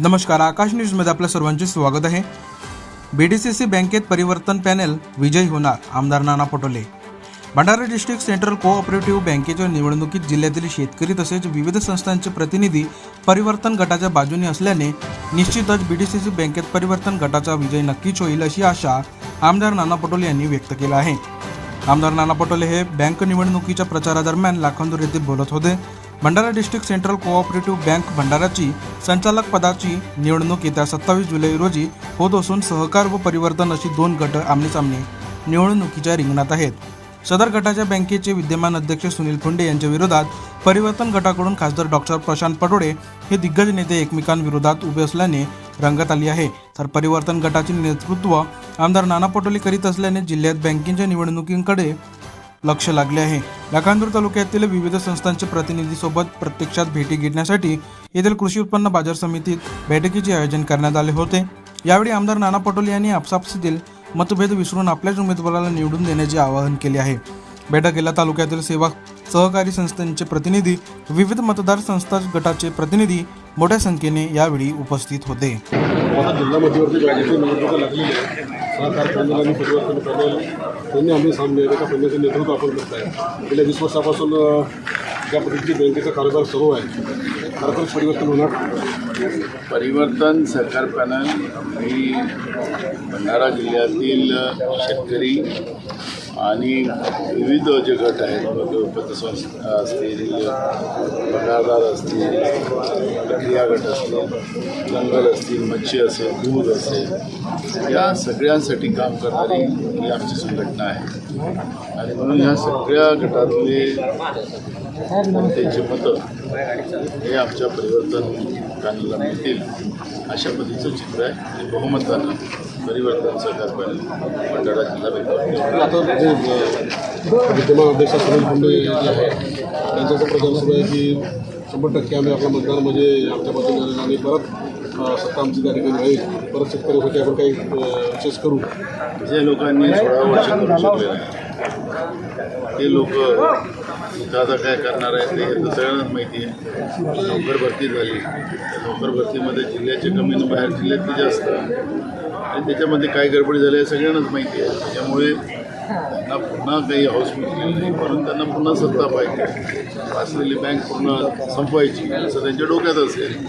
नमस्कार आकाश न्यूजमध्ये आपल्या सर्वांचे स्वागत आहे. बी डी सी सी बँकेत परिवर्तन पॅनेल विजयी होणार आमदार Nana Patole. Bhandara district central cooperative बँकेच्या निवडणुकीत जिल्ह्यातील शेतकरी तसेच विविध संस्थांचे प्रतिनिधी परिवर्तन गटाच्या बाजूने असल्याने निश्चितच बी डी सी सी बँकेत परिवर्तन गटाचा विजय नक्कीच होईल अशी आशा आमदार नाना पटोले यांनी व्यक्त केला आहे. आमदार नाना पटोले हे बँक निवडणुकीच्या प्रचारादरम्यान लाखांदूर येथे बोलत होते. Bhandara district central cooperative bank भंडाराची संचालक पदाची निवडणूक येत्या सत्तावीस जुलै रोजी होत असून सहकार व परिवर्तन अशी दोन गट आमनेसामने निवडणुकीच्या रिंगणात आहेत. सदर गटाच्या बँकेचे विद्यमान अध्यक्ष सुनील फुंडे यांच्या विरोधात परिवर्तन गटाकडून खासदार डॉक्टर प्रशांत पटोडे हे दिग्गज नेते एकमेकांविरोधात उभे असल्याने रंगत आली आहे. तर परिवर्तन गटाचे नेतृत्व आमदार नाना पटोले करीत असल्याने जिल्ह्यात बँकेच्या निवडणुकींकडे लक्ष लागले आहे. लाखांदूर तालुक्यातील विविध संस्थांचे प्रतिनिधीसोबत प्रत्यक्षात भेटी घेण्यासाठी येथील कृषी उत्पन्न बाजार समितीत बैठकीचे आयोजन करण्यात आले होते. यावेळी आमदार नाना पटोले यांनी आपसापसीतील मतभेद विसरून आपल्याच उमेदवाराला निवडून देण्याचे आवाहन केले आहे. बैठकीला तालुक्यातील सेवा सहकारी संस्थांचे प्रतिनिधी विविध मतदार संस्था गटाचे प्रतिनिधी मोठ्या संख्येने यावेळी उपस्थित होते. जिल्हा मध्यवर्ती बँकेची निवडणुका लागलेली आहे. सहकार आणि परिवर्तन पॅनल त्यांनी आम्ही सामने एका पॅनलचं नेतृत्व आपण करत आहे गेल्या वीस वर्षापासून ज्या पद्धतीची बँकेचा कारभार सुरू आहे खरोखरच परिवर्तन होणार. परिवर्तन सरकार पॅनल ही भंडारा जिल्ह्यातील शेतकरी आणि विविध जे गट आहेत मग पतसंस्था असतील पगारदार असतील प्रक्रिया गट असतील जंगल असतील मच्छी असेल दूध असेल या सगळ्यांसाठी काम करणारी ही आमची संघटना आहे. आणि म्हणून ह्या सगळ्या गटातले त्यांचे मतं हे आमच्या परिवर्तन कानाला मिळतील अशा पद्धतीचं चित्र आहे. ते बहुमतानं परिवर्तन सरकार पॅनल भंडारा जिल्हा जे विद्यमान अध्यक्ष सुनील मुंडे जे आहे त्यांचा प्रचार सुरू आहे की शंभर टक्के आम्ही आपला मतदार म्हणजे आमच्या बाजूने आणि परत सत्ता आमची त्या ठिकाणी राहील. परत शेतकऱ्यासाठी आपण काही विशेष करू. जे लोकांनी सोळा वर्ष करू शकले नाही ते लोक इथं आता काय करणार आहेत ते तर सगळ्यांनाच माहिती आहे. नोकर भरती झाली. त्या नोकर भरतीमध्ये जिल्ह्याचे कमी बाहेर जिल्ह्यातली जास्त. आणि त्याच्यामध्ये काय गडबडी झाली आहे सगळ्यांनाच माहिती आहे. त्याच्यामुळे त्यांना पुन्हा काही हॉस्पिटल मिळाली नाही. म्हणून त्यांना पुन्हा सत्ता पाहिजे. असलेली बँक पूर्ण संपवायची. असं त्यांच्या डोक्यात असेल.